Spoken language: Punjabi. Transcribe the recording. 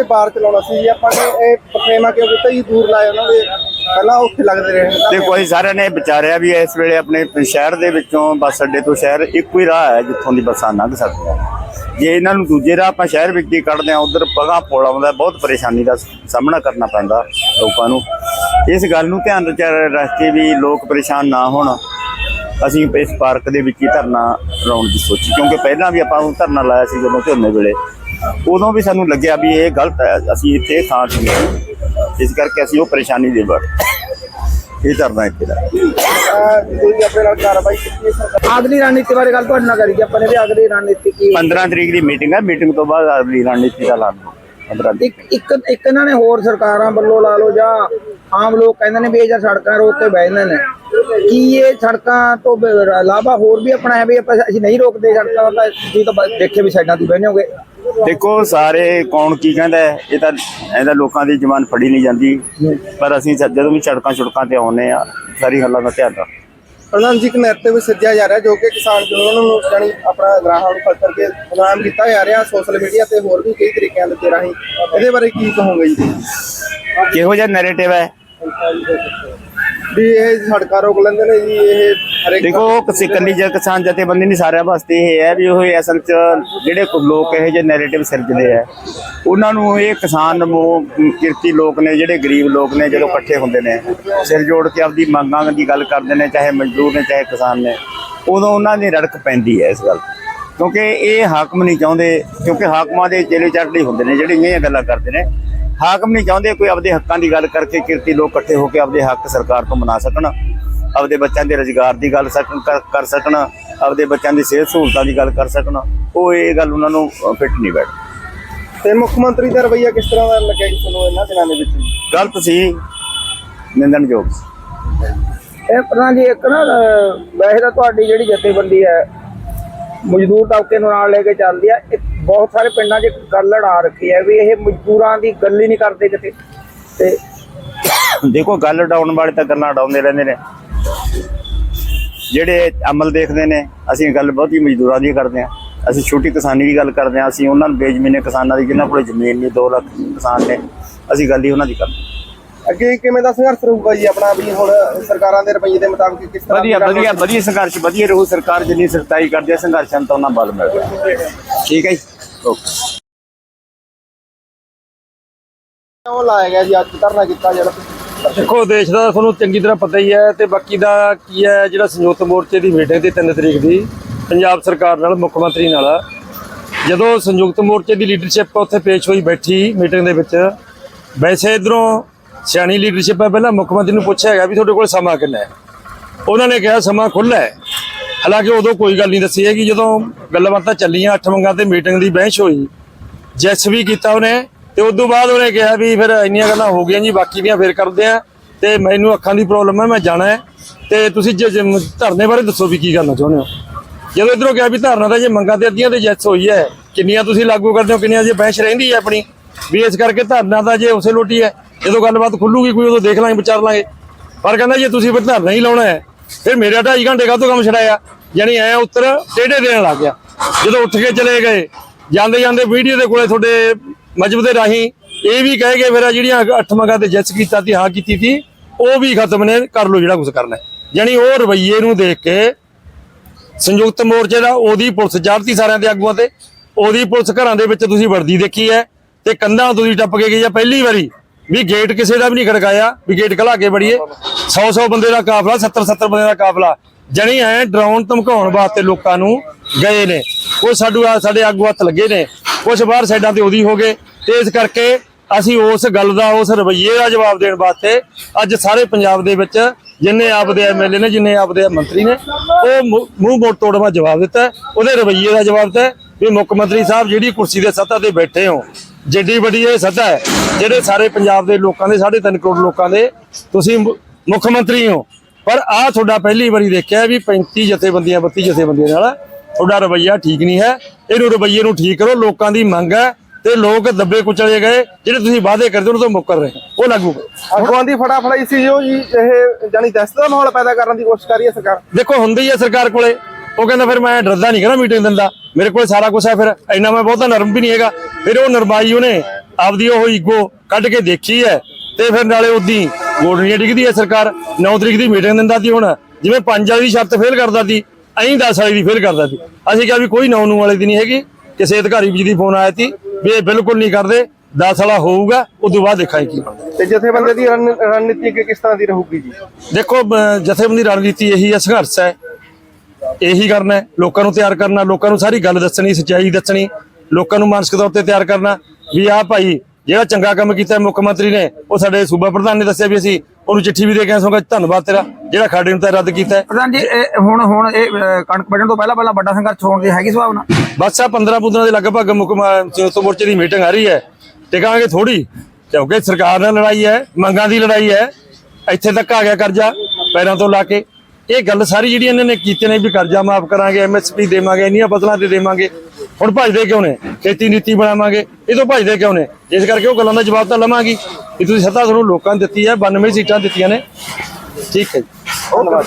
ਤੇ ਬਾਹਰ ਚਲਾਉਣਾ ਸੀ ਜੀ ਆਪਾਂ ਨੇ ਇਹ ਪਖੇਮਾ ਕਿਉਂ ਕੀਤਾ ਜੀ? ਦੂਰ ਲਾਏ ਉਹਨਾਂ ਦੇ। ਪਹਿਲਾਂ ਉੱਥੇ ਲੱਗਦੇ ਰਹੇ। ਦੇਖੋ, ਅਸੀਂ ਸਾਰਿਆਂ ਨੇ ਵਿਚਾਰਿਆ ਵੀ ਇਸ ਵੇਲੇ ਆਪਣੇ ਸ਼ਹਿਰ ਦੇ ਵਿੱਚੋਂ ਬੱਸ ਅੱਡੇ ਤੋਂ ਸ਼ਹਿਰ ਇੱਕੋ ਹੀ ਰਾਹ ਹੈ, ਜਿੱਥੋਂ ਦੀ ਬੱਸਾਂ ਲੰਘ ਸਕਦੀਆਂ। ਜੇ ਇਹਨਾਂ ਨੂੰ ਦੂਜੇ ਰਾਹ ਆਪਾਂ ਸ਼ਹਿਰ ਵਿੱਚ ਦੀ ਕੱਢਦੇ ਆ ਉਧਰ ਪਗਾ ਪੁਲ ਆਉਂਦਾ ਬਹੁਤ ਪਰੇਸ਼ਾਨੀ ਦਾ ਸਾਹਮਣਾ ਕਰਨਾ ਪੈਂਦਾ ਲੋਕਾਂ ਨੂੰ। ਇਸ ਗੱਲ ਨੂੰ ਧਿਆਨ ਰੱਖ ਕੇ ਵੀ ਲੋਕ ਪਰੇਸ਼ਾਨ ਨਾ ਹੋਣ। ਅਸੀਂ ਇਸ ਪਾਰਕ ਦੇ ਵਿੱਚ ਹੀ ਧਰਨਾ ਲਾਉਣ ਦੀ ਸੋਚੀ, ਕਿਉਂਕਿ ਪਹਿਲਾਂ ਵੀ ਆਪਾਂ ਨੂੰ ਧਰਨਾ ਲਾਇਆ ਸੀ ਜਦੋਂ ਝੋਨੇ ਵੇਲੇ। ਉਦੋਂ ਵੀ ਸਾਨੂੰ ਲੱਗਿਆ ਵੀ ਇਹ ਗਲਤ ਹੈ ਅਸੀਂ ਇੱਥੇ ਥਾਂ ਚੁਣੀ ਇਸ ਕਰਕੇ ਅਸੀਂ ਉਹ ਪਰੇਸ਼ਾਨੀ ਦੇ ਵੜ ਇਹ ਧਰਨਾ ਇੱਥੇ ਦਾ। ਕੋਈ ਆਪਣੇ ਨਾਲ ਕਾਰਵਾਈ ਕੀਤੀ ਹੈ ਸਰਕਾਰ ਅਗਲੀ ਰਣਨੀਤੀ ਬਾਰੇ ਗੱਲ ਤੁਹਾਡੇ ਨਾਲ ਕਰੀਏ ਆਪਾਂ ਨੇ ਵੀ ਅਗਲੀ ਰਣਨੀਤੀ ਕੀ 15 ਤਰੀਕ ਦੀ ਮੀਟਿੰਗ ਹੈ ਮੀਟਿੰਗ ਤੋਂ ਬਾਅਦ ਅਗਲੀ ਰਣਨੀਤੀ ਦਾ ਐਲਾਨ 15 ਇੱਕ ਇੱਕ ਇੱਕ ਇਹਨਾਂ ਨੇ ਹੋਰ ਸਰਕਾਰਾਂ ਵੱਲੋਂ ਲਾ ਲਓ ਜਾਂ ਆਮ ਲੋਕ ਕਹਿੰਦੇ ਨੇ ਵੀ ਇਹ ਜਾਂ ਸੜਕਾਂ ਰੋਕ ਕੇ ਬਹਿ ਜਾਂਦੇ ਨੇ। ਕੀ ਇਹ ਸੜਕਾਂ ਤੋਂ ਬ- ਇਲਾਵਾ ਹੋਰ ਵੀ ਆਪਣਾ ਹੈ ਵੀ ਆਪਾਂ ਅਸੀਂ ਨਹੀਂ ਰੋਕਦੇ ਸੜਕਾਂ ਤਾਂ ਤੁਸੀਂ ਤਾਂ ਬ- ਦੇਖੇ ਵੀ ਸਾਈਡਾਂ ਤੇ ਬਹਿਨੇ ਹੋਗੇ ਦੇਖੋ ਸਾਰੇ ਕੌਣ ਕੀ ਕਹਿੰਦਾ ਹੈ, ਇਹ ਤਾਂ ਇਹਦਾ ਲੋਕਾਂ ਦੀ ਜ਼ਬਾਨ ਫੜੀ ਨਹੀਂ ਜਾਂਦੀ। ਪਰ ਅਸੀਂ ਜਦੋਂ ਵੀ ਸੜਕਾਂ ਛੁੜਕਾਂ ਤੇ ਆਉਨੇ ਆ ਸਾਰੀ ਗੱਲਾਂ ਦਾ ਧਿਆਨ ਰੱਖ ਪ੍ਰਧਾਨ ਜੀ ਇੱਕ ਨੈਰੇਟਿਵ ਸਿੱਧਿਆ ਜਾ ਰਿਹਾ ਜੋ ਕਿ ਕਿਸਾਨ ਜੁਨੀਅਰ ਨੂੰ ਜਾਣੀ ਆਪਣਾ ਗ੍ਰਾਹਕਾਂ ਨੂੰ ਫਸਲ ਕੇ ਬਦਨਾਮ ਕੀਤਾ ਜਾ ਰਿਹਾ ਸੋਸ਼ਲ ਮੀਡੀਆ ਤੇ ਹੋਰ ਵੀ ਕਈ ਤਰੀਕਿਆਂ ਦੇ ਰਾਹੀਂ। ਇਹਦੇ ਬਾਰੇ ਕੀ ਕਹੋਗੇ ਜੀ? ਕਿਹੋ ਜਿਹਾ ਨੈਰੇਟਿਵ ਹੈ? ਵੀ ਇਹ ਸੜਕਾਂ ਰੋਕ ਲੈਂਦੇ ਨੇ ਜੀ ਇਹ ਦੇਖੋ ਕਿਸੇ ਕੱਲੀ ਜ ਕਿਸਾਨ ਜਥੇਬੰਦੀ ਨਹੀਂ ਸਾਰਿਆਂ ਵਾਸਤੇ ਇਹ ਹੈ ਵੀ ਉਹ ਅਸਲ 'ਚ ਜਿਹੜੇ ਕੁ ਲੋਕ ਇਹ ਜਿਹੇ ਨੈਰੇਟਿਵ ਸਿਰਜਦੇ ਆ। ਉਹਨਾਂ ਨੂੰ ਇਹ ਕਿਸਾਨ ਕਿਰਤੀ ਲੋਕ ਨੇ ਜਿਹੜੇ ਗਰੀਬ ਲੋਕ ਨੇ ਜਦੋਂ ਇਕੱਠੇ ਹੁੰਦੇ ਨੇ ਸਿਰ ਜੋੜ ਕੇ ਆਪਦੀ ਮੰਗਾਂ ਦੀ ਗੱਲ ਕਰਦੇ ਨੇ ਚਾਹੇ ਮਜ਼ਦੂਰ ਨੇ ਚਾਹੇ ਕਿਸਾਨ ਨੇ ਉਦੋਂ ਉਹਨਾਂ ਦੀ ਰੜਕ ਪੈਂਦੀ ਹੈ ਇਸ ਗੱਲ। ਕਿਉਂਕਿ ਇਹ ਹਾਕਮ ਨਹੀਂ ਚਾਹੁੰਦੇ ਕਿਉਂਕਿ ਹਾਕਮਾਂ ਦੇ ਚੇਲੇ ਚੜ੍ਹਦੇ ਹੁੰਦੇ ਨੇ ਜਿਹੜੇ ਇਹ ਗੱਲਾਂ ਕਰਦੇ ਨੇ। ਹਾਕਮ ਨਹੀਂ ਚਾਹੁੰਦੇ ਕੋਈ ਆਪਦੇ ਹੱਕਾਂ ਦੀ ਗੱਲ ਕਰਕੇ ਕਿਰਤੀ ਲੋਕ ਇਕੱਠੇ ਹੋ ਕੇ ਆਪਦੇ ਹੱਕ ਸਰਕਾਰ ਤੋਂ ਮਨਾ ਸਕਣ। ਆਪਦੇ ਬੱਚਿਆਂ ਦੇ ਰੁਜ਼ਗਾਰ ਦੀ ਗੱਲ ਕਰ- ਸਕਣ ਆਪਦੇ ਬੱਚਿਆਂ ਦੀ ਸਿਹਤ ਸਹੂਲਤਾਂ ਦੀ ਗੱਲ ਕਰ ਸਕਣ ਉਹ ਇਹ ਗੱਲ ਉਹਨਾਂ ਨੂੰ ਫਿੱਟ ਨਹੀਂ ਬੈਠ ਤੇ ਮੁੱਖ ਮੰਤਰੀ ਦਾ ਰਵੱਈਆ ਕਿਸ ਤਰ੍ਹਾਂ ਦਾ ਲੱਗਿਆ ਜੀ ਤੁਹਾਨੂੰ ਇਹਨਾਂ ਦਿਨਾਂ ਦੇ ਵਿੱਚ? ਗਲਤ ਸੀ ਨਿੰਦਣਯੋਗ ਇਹ ਪ੍ਰਧਾਨ ਜੀ ਇੱਕ ਨਾ ਵੈਸੇ ਤਾਂ ਤੁਹਾਡੀ ਜਿਹੜੀ ਜਥੇਬੰਦੀ ਹੈ ਮਜ਼ਦੂਰ ਤਬਕੇ ਨੂੰ ਨਾਲ ਲੈ ਕੇ ਚੱਲਦੀ ਆ ਬਹੁਤ ਸਾਰੇ ਪਿੰਡਾਂ 'ਚ ਗੱਲ ਲੜਾ ਰੱਖੀ ਹੈ ਵੀ ਇਹ ਮਜ਼ਦੂਰਾਂ ਦੀ ਗੱਲ ਹੀ ਨਹੀਂ ਕਰਦੇ ਕਿਤੇ। ਤੇ ਦੇਖੋ ਗੱਲ ਉਡਾਉਣ ਵਾਲੇ ਤਾਂ ਗੱਲਾਂ ਉਡਾਉਂਦੇ ਰਹਿੰਦੇ ਨੇ। ਜਿਹੜੇ ਅਮਲ ਦੇਖਦੇ ਨੇ ਅਸੀਂ ਗੱਲ ਬਹੁਤੀ ਮਜ਼ਦੂਰਾਂ ਦੀ ਕਰਦੇ ਹਾਂ। ਅਸੀਂ ਛੋਟੀ ਕਿਸਾਨੀ ਦੀ ਗੱਲ ਕਰਦੇ ਹਾਂ। ਅਸੀਂ ਉਹਨਾਂ ਨੂੰ ਬੇਜ਼ਮੀਨੇ ਕਿਸਾਨਾਂ ਦੀ ਜਿਨ੍ਹਾਂ ਕੋਲ ਜ਼ਮੀਨ ਨਹੀਂ 2 ਲੱਖ ਕਿਸਾਨ ਨੇ ਅਸੀਂ ਗੱਲ ਹੀ ਉਹਨਾਂ ਦੀ ਕਰਦੇ। ਅੱਗੇ ਕਿਵੇਂ ਦਾ ਸੰਘਰਸ਼ ਰਹੂਗਾ ਜੀ ਆਪਣਾ? ਵੀ ਹੁਣ ਸਰਕਾਰਾਂ ਦੇ ਰਵੱਈਏ ਦੇ ਮੁਤਾਬਕ ਕਿਸ ਤਰ੍ਹਾਂ ਵਧੀਆ ਵਧੀਆ ਵਧੀਆ ਸੰਘਰਸ਼ ਵਧੀਆ ਰਹੂ। ਸਰਕਾਰ ਜਿੰਨੀ ਸਖਤਾਈ ਕਰਦੀ ਹੈ ਸੰਘਰਸ਼ਾਂ ਤੋਂ ਉਹਨਾਂ ਬਲ ਮਿਲਦਾ। ਠੀਕ ਹੈ ਜੀ? ਓਕੇ ਉਹ ਲਾਇਆ ਗਿਆ ਜੀ ਅੱਜ ਧਰਨਾ ਕੀਤਾ ਜਿਹੜਾ ਦੇਖੋ, ਦੇਸ਼ ਦਾ ਤੁਹਾਨੂੰ ਚੰਗੀ ਤਰ੍ਹਾਂ ਪਤਾ ਹੀ ਹੈ ਤੇ ਬਾਕੀ ਦਾ ਕੀ ਹੈ, ਜਿਹੜਾ ਸੰਯੁਕਤ ਮੋਰਚੇ ਦੀ ਮੀਟਿੰਗ ਤੇ 3 ਤਰੀਕ ਦੀ, ਪੰਜਾਬ ਸਰਕਾਰ ਨਾਲ, ਮੁੱਖ ਮੰਤਰੀ ਨਾਲ। ਜਦੋਂ ਸੰਯੁਕਤ ਮੋਰਚੇ ਦੀ ਲੀਡਰਸ਼ਿਪ ਉੱਥੇ ਪੇਸ਼ ਹੋਈ ਬੈਠੀ ਮੀਟਿੰਗ ਦੇ ਵਿੱਚ, ਵੈਸੇ ਇਧਰੋਂ ਸਿਆਣੀ ਲੀਡਰਸ਼ਿਪ ਹੈ, ਪਹਿਲਾਂ ਮੁੱਖ ਮੰਤਰੀ ਨੂੰ ਪੁੱਛਿਆ ਗਿਆ ਵੀ ਤੁਹਾਡੇ ਕੋਲ ਸਮਾਂ ਕਿੰਨਾ ਹੈ। ਉਹਨਾਂ ਨੇ ਕਿਹਾ ਸਮਾਂ ਖੁੱਲ੍ਹਾ ਹੈ। ਹਾਲਾਂਕਿ ਉਦੋਂ ਕੋਈ ਗੱਲ ਨਹੀਂ ਦੱਸੀ ਹੈਗੀ, ਜਦੋਂ ਗੱਲਬਾਤਾਂ ਚੱਲੀਆਂ, ਅੱਠ ਮੰਗਾਂ ਤੇ ਮੀਟਿੰਗ ਦੀ ਬਹਿਸ ਹੋਈ, ਜੈਸ ਵੀ ਕੀਤਾ ਉਹਨੇ ਤੇ ਉਸ ਤੋਂ ਬਾਅਦ ਉਹਨੇ ਕਿਹਾ ਵੀ ਫਿਰ ਇੰਨੀਆਂ ਗੱਲਾਂ ਹੋ ਗਈਆਂ ਜੀ, ਬਾਕੀ ਦੀਆਂ ਫਿਰ ਕਰਦੇ ਆ ਤੇ ਮੈਨੂੰ ਅੱਖਾਂ ਦੀ ਪ੍ਰੋਬਲਮ ਹੈ, ਮੈਂ ਜਾਣਾ ਹੈ। ਤੇ ਤੁਸੀਂ ਜੇ ਜੇ ਧਰਨੇ ਬਾਰੇ ਦੱਸੋ ਵੀ ਕੀ ਕਰਨਾ ਚਾਹੁੰਦੇ ਹੋ। ਜਦੋਂ ਇਧਰੋਂ ਕਿਹਾ ਵੀ ਧਰਨਾ ਤਾਂ ਜੇ ਮੰਗਾਂ ਤੇ ਅੱਧੀਆਂ ਤੇ ਜੈਸ ਹੋਈ ਹੈ, ਕਿੰਨੀਆਂ ਤੁਸੀਂ ਲਾਗੂ ਕਰਦੇ ਹੋ, ਕਿੰਨੀਆਂ ਜੇ ਬਹਿਸ ਰਹਿੰਦੀ ਹੈ ਆਪਣੀ। ਵੀ ਇਸ ਕਰਕੇ ਧਰਨਾ ਤਾਂ ਜੇ ਉਸੇ ਲੋਟੀ ਹੈ, ਜਦੋਂ ਗੱਲਬਾਤ ਖੁੱਲੂਗੀ ਕੋਈ, ਉਦੋਂ ਦੇਖ ਲਾਂਗੇ, ਵਿਚਾਰ ਲਾਂਗੇ। ਪਰ ਕਹਿੰਦਾ ਜੇ ਤੁਸੀਂ ਫਿਰ ਧਰਨਾ ਹੀ ਲਾਉਣਾ ਹੈ, ਫਿਰ ਮੇਰੇ ਢਾਈ ਘੰਟੇ ਕਾਹਤੋਂ ਕੰਮ ਛੜਾਇਆ ਯਾਨੀ ਐ ਉੱਤਰ ਟੇਢੇ ਦੇਣ ਲੱਗ ਗਿਆ। ਜਦੋਂ ਉੱਠ ਕੇ ਚਲੇ ਗਏ ਜਾਂਦੇ ਜਾਂਦੇ ਵੀਡੀਓ ਦੇ ਕੋਲੇ ਤੁਹਾਡੇ ਮਜਬ ਦੇ ਰਾਹੀਂ ਇਹ ਵੀ ਕਹਿ ਗਏ ਫਿਰ ਜਿਹੜੀਆਂ ਅੱਠ ਮੰਗਾਂ ਤੇ ਜੱਜ ਕੀਤਾ ਸੀ ਹਾਂ ਕੀਤੀ ਸੀ, ਉਹ ਵੀ ਖਤਮ ਨੇ, ਕਰ ਲਓ ਜਿਹੜਾ ਕੁਝ ਕਰਨਾ ਯਾਨੀ ਉਹ ਰਵਈਏ ਨੂੰ ਦੇਖ ਕੇ ਸੰਯੁਕਤ ਮੋਰਚੇ ਦਾ, ਉਹਦੀ ਪੁਲਿਸ ਚੜ੍ਹਤੀ ਸਾਰਿਆਂ ਦੇ ਆਗੂਆਂ ਤੇ, ਉਹਦੀ ਪੁਲਿਸ ਘਰਾਂ ਦੇ ਵਿੱਚ ਤੁਸੀਂ ਵਰਦੀ ਦੇਖੀ ਹੈ ਤੇ ਕੰਧਾਂ ਤੁਸੀਂ ਟੱਪ ਕੇ ਗਈ ਆ ਪਹਿਲੀ ਵਾਰੀ ਵੀ ਗੇਟ ਕਿਸੇ ਦਾ ਵੀ ਨਹੀਂ ਖੜਕਾਇਆ, ਵੀ ਗੇਟ ਖਲਾ ਕੇ ਬੜੀਏ 100 100 ਬੰਦੇ ਦਾ ਕਾਫਲਾ 70 70 ਬੰਦੇ ਦਾ ਕਾਫਲਾ, ਜਣੀ ਐ ਡਰਾਉਣ ਧਮਕਾਉਣ ਵਾਸਤੇ ਲੋਕਾਂ ਨੂੰ ਗਏ ਨੇ। ਉਹ ਸਾਡੂ ਸਾਡੇ ਆਗੂ ਹੱਥ ਲੱਗੇ ਨੇ। ਕੁਝ ਬਾਹਰ ਸਾਈਡਾਂ ਤੇ ਉਹਦੀ ਹੋ ਗਏ ਤੇ ਇਸ ਕਰਕੇ ਅਸੀਂ ਉਸ ਗੱਲ ਦਾ, ਉਸ ਰਵੱਈਏ ਦਾ ਜਵਾਬ ਦੇਣ ਵਾਸਤੇ ਅੱਜ ਸਾਰੇ ਪੰਜਾਬ ਦੇ ਵਿੱਚ ਜਿੰਨੇ ਆਪਦੇ ਐਮਐਲਏ ਨੇ, ਜਿੰਨੇ ਆਪਦੇ ਮੰਤਰੀ ਨੇ, ਉਹ ਮੂੰਹ- ਮੂੰਹ ਮੋੜ ਤੋੜਵਾ ਜਵਾਬ ਦਿੱਤਾ। ਉਹਦੇ ਰਵੱਈਏ ਦਾ ਜਵਾਬ ਦਿੱਤਾ ਵੀ ਮੁੱਖ ਮੰਤਰੀ ਸਾਹਿਬ ਜਿਹੜੀ ਕੁਰਸੀ ਦੇ ਸੱਤਾ ਤੇ ਬੈਠੇ ਹੋ, ਜਿੱਡੀ ਵੱਡੀ ਇਹ ਸੱਤਾ ਹੈ, ਜਿਹੜੇ ਸਾਰੇ ਪੰਜਾਬ ਦੇ ਲੋਕਾਂ ਦੇ 3.5 ਕਰੋੜ ਲੋਕਾਂ ਦੇ ਤੁਸੀਂ ਮੁੱਖ ਮੰਤਰੀ ਹੋ। ਪਰ ਆ ਤੁਹਾਡਾ ਪਹਿਲੀ ਵਾਰੀ ਦੇਖਿਆ ਵੀ 35 ਜਥੇਬੰਦੀਆਂ 32 ਜਥੇਬੰਦੀਆਂ ਨਾਲ ਤੁਹਾਡਾ ਰਵੱਈਆ ਠੀਕ ਨਹੀਂ ਹੈ। ਇਹਨੂੰ ਰਵੱਈਏ ਨੂੰ ਠੀਕ ਕਰੋ ਲੋਕਾਂ ਦੀ ਮੰਗ ਹੈ ਤੇ ਲੋਕ ਦੱਬੇ ਕੁਚਲੇ ਗਏ ਜਿਹੜੇ ਤੁਸੀਂ ਵਾਅਦੇ ਕਰਦੇ ਉਹਨਾਂ ਤੋਂ ਮੁੱਕਰ ਰਹੇ ਉਹ ਲਾਗੂ ਅਗਵਾਂ ਦੀ ਫੜਾ ਫੜਾਈ ਸੀ ਜੋ ਜੀ ਇਹ ਜਾਨੀ ਦਹਿਸ਼ਤ ਦਾ ਮਾਹੌਲ ਪੈਦਾ ਕਰਨ ਦੀ ਕੋਸ਼ਿਸ਼ ਕਰ ਰਹੀ ਹੈ ਸਰਕਾਰ। ਦੇਖੋ ਹੁੰਦੀ ਹੈ ਸਰਕਾਰ ਕੋਲੇ। ਉਹ ਕਹਿੰਦਾ ਫਿਰ ਮੈਂ ਡਰਦਾ ਨਹੀਂ ਕਹਿੰਦਾ ਮੀਟਿੰਗ ਦਿੰਦਾ ਮੇਰੇ ਕੋਲ ਸਾਰਾ ਕੁਝ ਹੈ ਫਿਰ। ਇੰਨਾ ਮੈਂ ਬਹੁਤਾ ਨਰਮ ਵੀ ਨਹੀਂ ਹੈਗਾ। ਫਿਰ ਉਹ ਨਰਮਾਈ ਉਹਨੇ ਆਪਦੀ ਉਹ ਈਗੋ ਕੱਢ ਕੇ ਦੇਖੀ ਹੈ। ਤੇ ਫਿਰ ਨਾਲੇ ਉਦੀ ਗੋਡਨੀਆਂ ਡਿੱਗਦੀ ਹੈ ਸਰਕਾਰ। 9 ਤਰੀਕ ਦੀ ਮੀਟਿੰਗ ਦਿੰਦਾ ਸੀ ਹੁਣ। ਜਿਵੇਂ 5 ਵਾਲੀ ਦੀ ਸ਼ਰਤ ਫੇਲ ਕਰਦਾ ਸੀ। ਐਂ 10 ਵਾਲੀ ਦੀ ਫੇਲ ਕਰਦਾ ਸੀ। ਅਸੀਂ ਕਿਹਾ ਵੀ ਕੋਈ 9 ਨੂੰ ਵਾਲੇ ਦੀ ਨਹੀਂ ਹੈਗੀ ਕਿਸੇ ਅਧਿਕਾਰੀ ਜੀ ਦੀ ਫੋਨ ਆਇਆ ਸੀ ਵੀ ਇਹ ਬਿਲਕੁਲ ਨਹੀਂ ਕਰਦੇ 10 ਵਾਲਾ ਹੋਊਗਾ ਉਦੋਂ ਬਾਅਦ ਦੇਖਾਂਗੇ ਕੀ ਬਣਦਾ। ਤੇ ਜਥੇਬੰਦੀ ਦੀ ਰਣ- ਰਣਨੀਤੀ ਕਿਸ ਤਰ੍ਹਾਂ ਦੀ ਰਹੂਗੀ ਜੀ? ਦੇਖੋ ਜਥੇਬੰਦੀ ਰਣਨੀਤੀ ਇਹੀ ਹੈ ਸੰਘਰਸ਼ ਹੈ। ਇਹੀ ਕਰਨਾ ਹੈ ਲੋਕਾਂ ਨੂੰ ਤਿਆਰ ਕਰਨਾ ਲੋਕਾਂ ਨੂੰ ਸਾਰੀ ਗੱਲ ਦੱਸਣੀ ਸੱਚਾਈ ਦੱਸਣੀ ਲੋਕਾਂ ਨੂੰ ਮਾਨਸਿਕ ਤੌਰ ਤੇ ਤਿਆਰ ਕਰਨਾ ਵੀ ਆਹ ਭਾਈ ਜਿਹੜਾ ਚੰਗਾ ਕੰਮ ਕੀਤਾ ਮੁੱਖ ਮੰਤਰੀ ਨੇ ਉਹ ਸਾਡੇ ਸੂਬਾ ਪ੍ਰਧਾਨ ਨੇ ਦੱਸਿਆ ਵੀ ਅਸੀਂ ਉਹਨੂੰ ਚਿੱਠੀ ਵੀ ਦੇ ਕੇ ਆਸਾਂਗਾ ਧੰਨਵਾਦ ਤੇਰਾ ਜਿਹੜਾ ਖਾੜੇ ਨੂੰ ਤਾਂ ਰੱਦ ਕੀਤਾ ਹੈ। ਪ੍ਰਧਾਨ ਜੀ ਇਹ ਹੁਣ ਹੁਣ ਇਹ ਅਹ, ਕਣਕ ਵੱਢਣ ਤੋਂ ਪਹਿਲਾਂ ਪਹਿਲਾਂ ਵੱਡਾ ਸੰਘਰਸ਼ ਹੋਣ ਦੀ ਹੈਗੀ ਸੰਭਾਵਨਾ ਬਸ ਆ 15 ਪੁੰਦਰਾਂ ਦੇ ਲਗਭਗ ਮੁੱਖ ਸੰਯੁਕਤ ਮੋਰਚੇ ਦੀ ਮੀਟਿੰਗ ਆ ਰਹੀ ਹੈ ਟਿਕਾਂਗੇ ਥੋੜੀ ਕਿਉਂਕਿ ਸਰਕਾਰ ਨਾਲ ਲੜਾਈ ਹੈ ਮੰਗਾਂ ਦੀ ਲੜਾਈ ਹੈ ਇੱਥੇ ਤੱਕ ਆ ਗਿਆ ਕਰਜ਼ਾ ਪੈਰਾਂ ਤੋਂ ਲਾ ਕੇ। ਇਹ ਗੱਲ ਸਾਰੀ ਜਿਹੜੀ ਇਹਨਾਂ ਨੇ ਕੀਤੀ ਨੇ ਵੀ ਕਰਜ਼ਾ ਮਾਫ ਕਰਾਂਗੇ ਐਮਐਸਪੀ ਦੇਵਾਂਗੇ ਇੰਨੀਆਂ ਫਸਲਾਂ ਤੇ ਦੇਵਾਂਗੇ। ਹੁਣ ਭਜਦੇ ਕਿਉਂ ਨੇ? ਖੇਤੀ ਨੀਤੀ ਬਣਾਵਾਂਗੇ ਇਹ ਤੋਂ ਭਜਦੇ ਕਿਉਂ ਨੇ? ਇਸ ਕਰਕੇ ਉਹ ਗੱਲਾਂ ਦਾ ਜਵਾਬ ਤਾਂ ਲਵਾਂਗੀ। ਕਿ ਤੁਸੀਂ ਸੱਤਾ ਤੁਹਾਨੂੰ ਲੋਕਾਂ ਨੇ ਦਿੱਤੀ ਹੈ 92 ਸੀਟਾਂ ਦਿੱਤੀਆਂ ਨੇ। ਠੀਕ ਹੈ ਜੀ। ਧੰਨਵਾਦ।